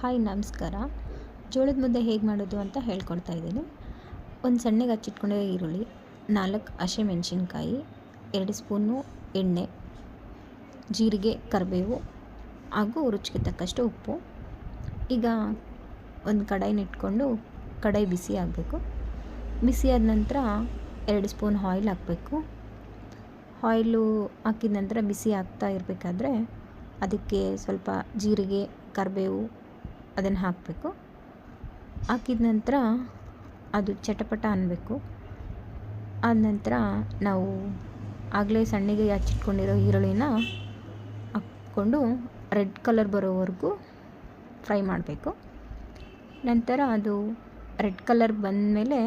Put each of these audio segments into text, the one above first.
Hi, ನಮಸ್ಕಾರ. ಜೋಳದ ಮುದ್ದೆ ಹೇಗೆ ಮಾಡೋದು ಅಂತ ಹೇಳ್ಕೊಡ್ತಾ ಇದ್ದೀನಿ. ಒಂದು ಸಣ್ಣಗೆ ಹಚ್ಚಿಟ್ಕೊಂಡಿರೋ ಈರುಳ್ಳಿ, ನಾಲ್ಕು ಹಸಿಮೆಣ್ಸಿನ್ಕಾಯಿ ಎರಡು ಸ್ಪೂನು ಎಣ್ಣೆ, ಜೀರಿಗೆ, ಕರಿಬೇವು ಹಾಗೂ ರುಚಿಗೆ ತಕ್ಕಷ್ಟು ಉಪ್ಪು. ಈಗ ಒಂದು ಕಡಾಯಿನ ಇಟ್ಕೊಂಡು ಕಡಾಯಿ ಬಿಸಿ ಆಗಬೇಕು. ಬಿಸಿ ಆದ ನಂತರ ಎರಡು ಸ್ಪೂನ್ ಆಯಿಲ್ ಹಾಕಬೇಕು. ಆಯಿಲು ಹಾಕಿದ ನಂತರ ಬಿಸಿ ಆಗ್ತಾ ಇರಬೇಕಾದ್ರೆ ಅದಕ್ಕೆ ಸ್ವಲ್ಪ ಜೀರಿಗೆ, ಕರಿಬೇವು ಅದನ್ನು ಹಾಕಬೇಕು. ಹಾಕಿದ ನಂತರ ಅದು ಚಟಪಟ ಅನ್ನಬೇಕು. ಆದ ನಂತರ ನಾವು ಆಗಲೇ ಸಣ್ಣಗೆ ಹಚ್ಚಿಟ್ಕೊಂಡಿರೋ ಈರುಳ್ಳಿನ ಹಾಕ್ಕೊಂಡು ರೆಡ್ ಕಲರ್ ಬರೋವರೆಗೂ ಫ್ರೈ ಮಾಡಬೇಕು. ನಂತರ ಅದು ರೆಡ್ ಕಲರ್ ಬಂದಮೇಲೆ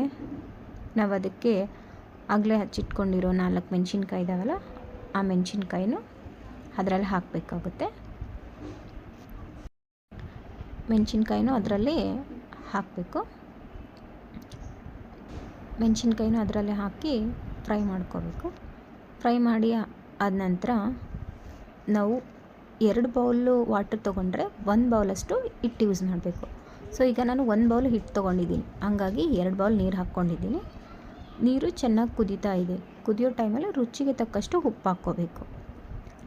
ನಾವು ಅದಕ್ಕೆ ಆಗಲೇ ಹಚ್ಚಿಟ್ಕೊಂಡಿರೋ ನಾಲ್ಕು ಮೆಣಸಿನ್ಕಾಯಿ ಇದಾವಲ್ಲ, ಆ ಮೆಣಸಿನ್ಕಾಯಿನೂ ಅದರಲ್ಲಿ ಹಾಕಬೇಕಾಗುತ್ತೆ. ಮೆಣಸಿನ್ಕಾಯಿನೂ ಅದರಲ್ಲಿ ಹಾಕಬೇಕು. ಮೆಣಸಿನ್ಕಾಯಿನೂ ಅದರಲ್ಲೇ ಹಾಕಿ ಫ್ರೈ ಮಾಡ್ಕೋಬೇಕು. ಫ್ರೈ ಮಾಡಿ ಆದ ನಂತರ ನಾವು ಎರಡು ಬೌಲು ವಾಟರ್ ತೊಗೊಂಡ್ರೆ ಒಂದು ಬೌಲಷ್ಟು ಹಿಟ್ಟು ಯೂಸ್ ಮಾಡಬೇಕು. ಸೊ, ಈಗ ನಾನು ಒಂದು ಬೌಲ್ ಹಿಟ್ಟು ತೊಗೊಂಡಿದ್ದೀನಿ. ಹಂಗಾಗಿ ಎರಡು ಬೌಲ್ ನೀರು ಹಾಕ್ಕೊಂಡಿದ್ದೀನಿ. ನೀರು ಚೆನ್ನಾಗಿ ಕುದೀತಾ ಇದೆ. ಕುದಿಯೋ ಟೈಮಲ್ಲಿ ರುಚಿಗೆ ತಕ್ಕಷ್ಟು ಉಪ್ಪು ಹಾಕ್ಕೋಬೇಕು.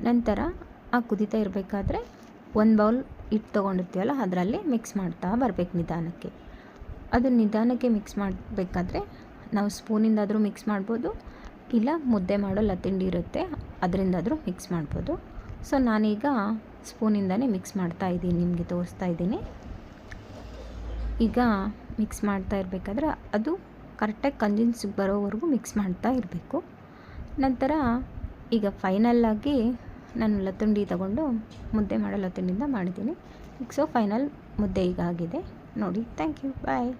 ನಂತರ ಆ ಕುದೀತಾ ಇರಬೇಕಾದ್ರೆ ಒಂದು ಬೌಲ್ ಹಿಟ್ಟು ತೊಗೊಂಡಿರ್ತೀವಲ್ಲ, ಅದರಲ್ಲಿ ಮಿಕ್ಸ್ ಮಾಡ್ತಾ ಬರಬೇಕು ನಿಧಾನಕ್ಕೆ. ಅದು ನಿಧಾನಕ್ಕೆ ಮಿಕ್ಸ್ ಮಾಡಬೇಕಾದ್ರೆ ನಾವು ಸ್ಪೂನಿಂದಾದರೂ ಮಿಕ್ಸ್ ಮಾಡ್ಬೋದು, ಇಲ್ಲ ಮುದ್ದೆ ಮಾಡೋ ಲತ್ತಿಂಡಿ ಇರುತ್ತೆ, ಅದರಿಂದಾದರೂ ಮಿಕ್ಸ್ ಮಾಡ್ಬೋದು. ಸೊ ನಾನೀಗ ಸ್ಪೂನಿಂದನೇ ಮಿಕ್ಸ್ ಮಾಡ್ತಾ ಇದ್ದೀನಿ, ನಿಮಗೆ ತೋರಿಸ್ತಾ ಇದ್ದೀನಿ. ಈಗ ಮಿಕ್ಸ್ ಮಾಡ್ತಾ ಇರಬೇಕಾದ್ರೆ ಅದು ಕರೆಕ್ಟಾಗಿ ಕಂಜಿನ್ಸಿಗೆ ಬರೋವರೆಗೂ ಮಿಕ್ಸ್ ಮಾಡ್ತಾ ಇರಬೇಕು. ನಂತರ ಈಗ ಫೈನಲ್ಲಾಗಿ ನಾನು ಲತ್ತುಂಡಿ ತಗೊಂಡು ಮುದ್ದೆ ಮಾಡೋ ಲತ್ತುಂಡಿಯಿಂದ ಮಾಡಿದ್ದೀನಿ. ಸೊ ಫೈನಲ್ ಮುದ್ದೆ ಈಗ ಆಗಿದೆ. ನೋಡಿ ಥ್ಯಾಂಕ್ ಯು ಬಾಯ್